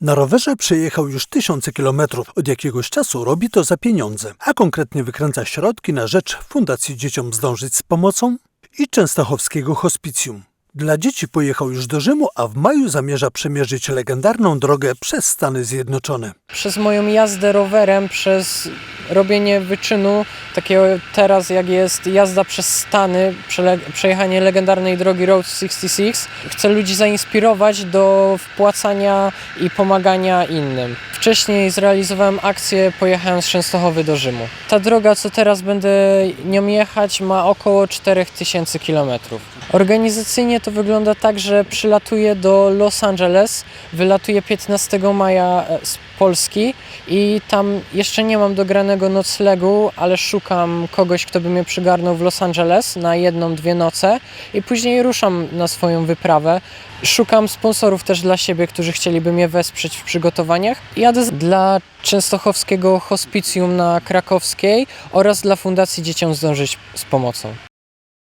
Na rowerze przejechał już tysiące kilometrów. Od jakiegoś czasu robi to za pieniądze, a konkretnie wykręca środki na rzecz Fundacji Dzieciom Zdążyć z Pomocą i Częstochowskiego Hospicjum. Dla dzieci pojechał już do Rzymu, a w maju zamierza przemierzyć legendarną drogę przez Stany Zjednoczone. przez moją jazdę rowerem, przez robienie wyczynu, takiego teraz jak jest jazda przez Stany, przejechanie legendarnej drogi Road 66, chcę ludzi zainspirować do wpłacania i pomagania innym. Wcześniej zrealizowałem akcję, pojechałem z Częstochowy do Rzymu. Ta droga, co teraz będę nią jechać, ma około 4000 km. Organizacyjnie to wygląda tak, że przylatuję do Los Angeles, wylatuję 15 maja e, z Polski i tam jeszcze nie mam dogranego noclegu, ale szukam kogoś, kto by mnie przygarnął w Los Angeles na jedną, dwie noce i później ruszam na swoją wyprawę. Szukam sponsorów też dla siebie, którzy chcieliby mnie wesprzeć w przygotowaniach. Jadę dla Częstochowskiego Hospicjum na Krakowskiej oraz dla Fundacji Dzieciom Zdążyć z Pomocą.